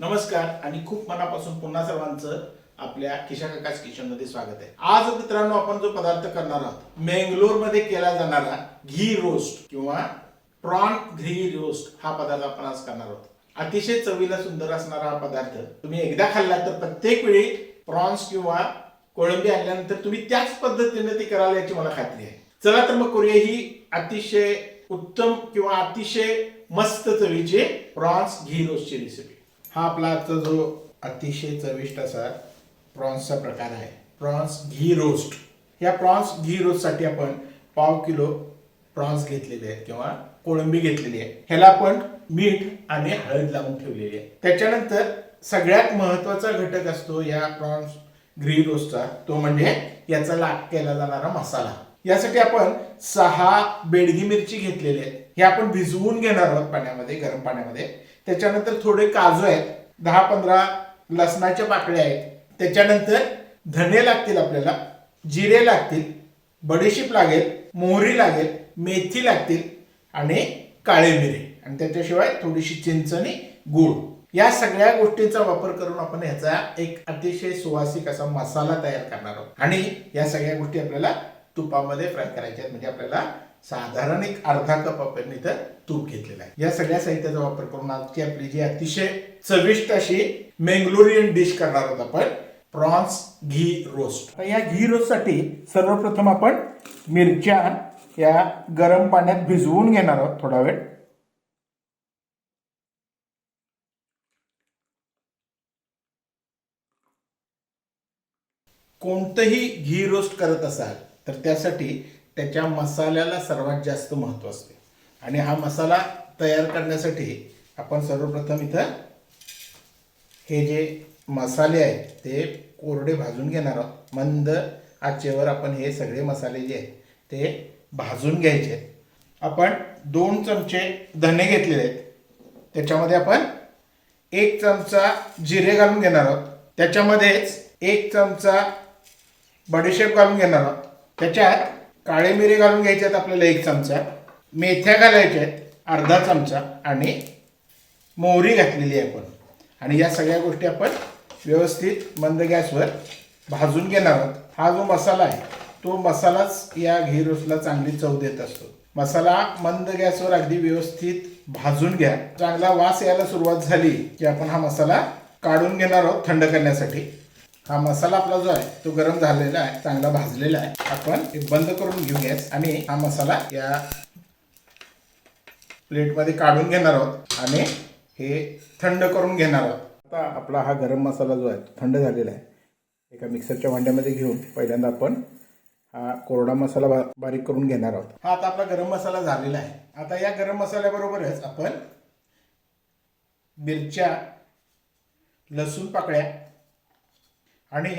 नमस्कार आणि खूप मनापासून पुन्हा सर्वांचं आपल्या किशा काकाच किचनमध्ये स्वागत आहे. आज मित्रांनो आपण जो पदार्थ करणार आहोत मेंगलोरमध्ये केला जाणारा घी रोस्ट किंवा प्रॉन घी रोस्ट हा पदार्थ आपण आज करणार आहोत. अतिशय चवीला सुंदर असणारा हा पदार्थ तुम्ही एकदा खाल्ला तर प्रत्येक वेळी प्रॉन्स किंवा कोळंबी आणल्यानंतर तुम्ही त्याच पद्धतीने ती कराल याची मला खात्री आहे. चला तर मग करूया ही अतिशय उत्तम किंवा अतिशय मस्त चवीचे प्रॉन्स घी रोस्टची रेसिपी हा आपला आजचा जो अतिशय चविष्ट असा प्रॉन्सचा प्रकार आहे. Prawns ghee roast. या प्रॉन्स घी रोस्टसाठी आपण पाव किलो प्रॉन्स घेतलेले आहेत किंवा कोळंबी घेतलेली आहे. ह्याला आपण मीठ आणि हळद लावून ठेवलेली आहे. त्याच्यानंतर सगळ्यात महत्त्वाचा घटक असतो या प्रॉन्स ग्री रोस्टचा तो म्हणजे याचा लाग केला जाणारा मसाला. यासाठी आपण सहा बेडगी मिरची घेतलेली आहे. हे आपण भिजवून घेणार आहोत पाण्यामध्ये गरम पाण्यामध्ये. त्याच्यानंतर थोडे काजू आहेत दहा पंधरा लसणाच्या पाकळ्या आहेत. त्याच्यानंतर धने लागतील आपल्याला जिरे लागतील बडीशीप लागेल मोहरी लागेल मेथी लागतील आणि काळे मिरे. आणि त्याच्याशिवाय थोडीशी चिंच आणि गूळ. या सगळ्या गोष्टींचा वापर करून आपण ह्याचा एक अतिशय सुवासिक असा मसाला तयार करणार आहोत. आणि या सगळ्या गोष्टी आपल्याला तुपामध्ये फ्राय करायच्या आहेत. म्हणजे आपल्याला साधारण एक अर्धा कप आपण इथं तूप घेतलेलं आहे. या सगळ्या साहित्याचा वापर करून आजची आपली जी अतिशय चविष्ट अशी मेंगलोरियन डिश करणार आहोत आपण प्रॉन्स घी रोस्ट या घी रोस्टसाठी सर्वप्रथम आपण मिरच्या या गरम पाण्यात भिजवून घेणार आहोत थोडा वेळ. कोणतंही घी रोस्ट करत असाल तर त्यासाठी त्याच्या मसाल्याला सर्वात जास्त महत्त्व असते. आणि हा मसाला तयार करण्यासाठी आपण सर्वप्रथम इथं हे जे मसाले आहेत ते कोरडे भाजून घेणार आहोत. मंद आचेवर आपण हे सगळे मसाले जे आहेत ते भाजून घ्यायचे आहेत. आपण दोन चमचे धने घेतलेले आहेत. त्याच्यामध्ये आपण एक चमचा जिरे घालून घेणार आहोत. त्याच्यामध्येच एक चमचा बडीशेप घालून घेणार आहोत. त्याच्यात काळे मिरे घालून घ्यायचे आहेत आपल्याला एक चमचा मेथ्या घालायच्या आहेत अर्धा चमचा आणि मोहरी घातलेली आहे आपण. आणि या सगळ्या गोष्टी आपण व्यवस्थित मंद गॅसवर भाजून घेणार आहोत. हा जो मसाला आहे तो मसालाच या घी रोसला चांगली चव देत असतो. मसाला मंद गॅसवर अगदी व्यवस्थित भाजून घ्या. चांगला वास यायला सुरुवात झाली की आपण हा मसाला काढून घेणार आहोत थंड करण्यासाठी. हा मसाला आपला जो आहे तो गरम झालेला आहे चांगला भाजलेला आहे. आपण हे बंद करून घेऊ गॅस आणि हा मसाला या प्लेटमध्ये काढून घेणार आहोत आणि हे थंड करून घेणार आहोत. आता आपला हा गरम मसाला जो आहे तो थंड झालेला आहे. एका मिक्सरच्या भांड्यामध्ये घेऊन पहिल्यांदा आपण हा कोरडा मसाला बा बारीक करून घेणार आहोत. हा आता आपला गरम मसाला झालेला आहे. आता या गरम मसाल्याबरोबरच आपण मिरच्या लसूण पाकळ्या आणि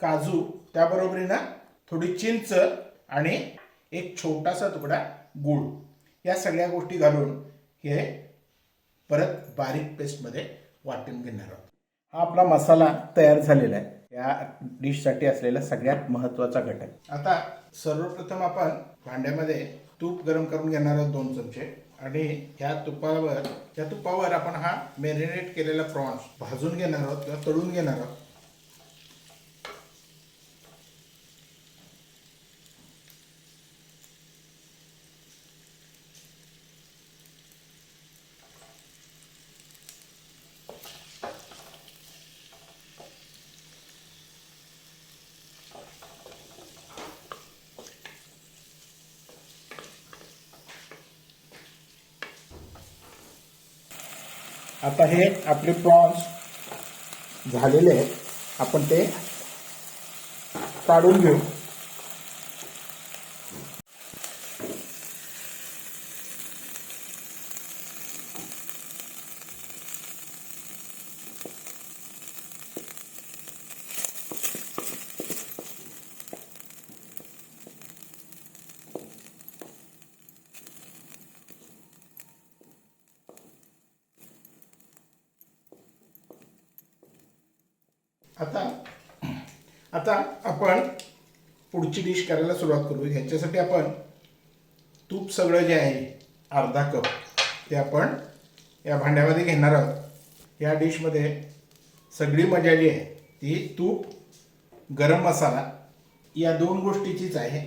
काजू त्याबरोबरीनं थोडी चिंच आणि एक छोटासा तुकडा गूळ. या सगळ्या गोष्टी घालून हे परत बारीक पेस्टमध्ये वाटून घेणार आहोत. हा आपला मसाला तयार झालेला आहे. या डिशसाठी असलेला सगळ्यात महत्त्वाचा घटक. आता सर्वप्रथम आपण भांड्यामध्ये तूप गरम करून घेणार आहोत दोन चमचे. आणि ह्या तुपावर त्या तुपावर आपण हा मॅरिनेट केलेला प्रॉन्स भाजून घेणार आहोत किंवा तळून घेणार आहोत. आता हे आपले प्रॉन्स झालेले आहेत. आपण ते काढून घेऊ. आता आता आपण पुढची डिश करायला सुरुवात करू. ह्याच्यासाठी आपण तूप सगळं जे आहे अर्धा कप ते आपण या भांड्यामध्ये घेणार आहोत. या डिशमध्ये सगळी मजा जी आहे ती तूप गरम मसाला या दोन गोष्टीचीच आहे.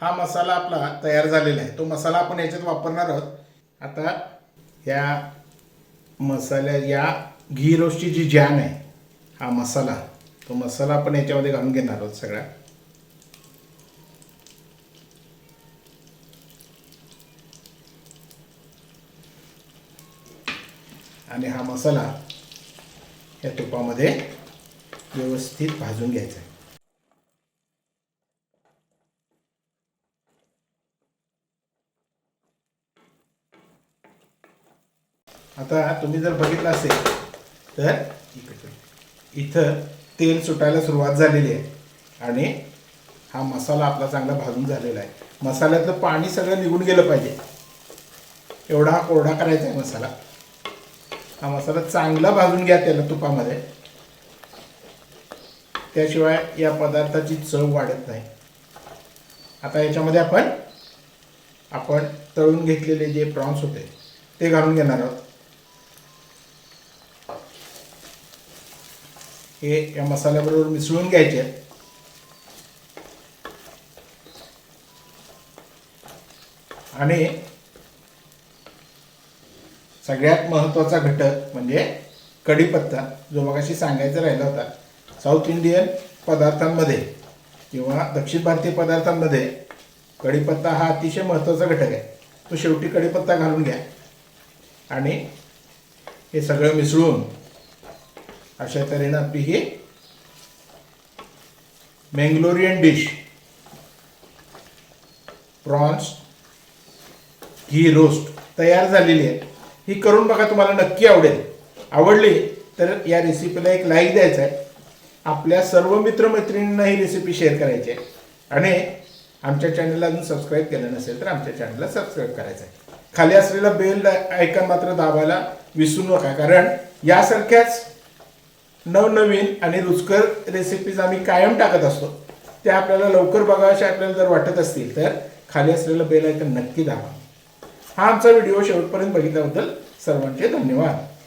हा मसाला आपला तयार झालेला आहे. तो मसाला आपण याच्यात वापरणार आहोत. आता या मसाल्या या घी रोस्टची जी जॅम आहे हा मसाला तो मसाला आपण याच्यामध्ये घालून घेणार आहोत सगळा आणि हा मसाला या तुपामध्ये व्यवस्थित भाजून घ्यायचा आहे. आता तुम्ही जर बघितलं असेल तर इथं तेल सुटायला सुरुवात झालेली आहे. आणि हा मसाला आपला चांगला भाजून झालेला आहे. मसाल्यातलं पाणी सगळं निघून गेलं पाहिजे. एवढा हा कोरडा करायचा आहे मसाला. हा मसाला चांगला भाजून घ्या त्याला तुपामध्ये. त्याशिवाय या पदार्थाची चव वाढत नाही. आता याच्यामध्ये आपण आपण तळून घेतलेले जे प्रॉन्स होते ते घालून घेणार आहोत. हे या मसाल्याबरोबर मिसळून घ्यायचे. आहेत. आणि सगळ्यात महत्त्वाचा घटक म्हणजे कढीपत्ता जो मगाशी सांगायचा राहिला होता. साऊथ इंडियन पदार्थांमध्ये किंवा दक्षिण भारतीय पदार्थांमध्ये कढीपत्ता हा अतिशय महत्त्वाचा घटक आहे. तो शेवटी कढीपत्ता घालून घ्या. आणि हे सगळं मिसळून अशा तऱ्हेनं आपली ही Mangalorean dish prawns ghee roast तयार झालेली आहे. ही करून बघा तुम्हाला नक्की आवडेल. आवडली तर या रेसिपीला एक लाईक द्यायचा आहे. आपल्या सर्व मित्रमैत्रिणींना ही रेसिपी शेअर करायची आहे. आणि आमच्या चॅनलला अजून सबस्क्राईब केलं नसेल तर आमच्या चॅनलला सबस्क्राईब करायचं आहे. खाली असलेला बेल आयकन मात्र दाबायला विसरू नका. कारण यासारख्याच नवनवीन आणि रुचकर रेसिपीज आम्ही कायम टाकत असतो. त्या आपल्याला लवकर बघाव्याशा आपल्याला जर वाटत असतील तर खाली असलेलं बेल आयकन नक्की दाबा. हा आमचा व्हिडिओ शेवटपर्यंत बघितल्याबद्दल सर्वांचे धन्यवाद.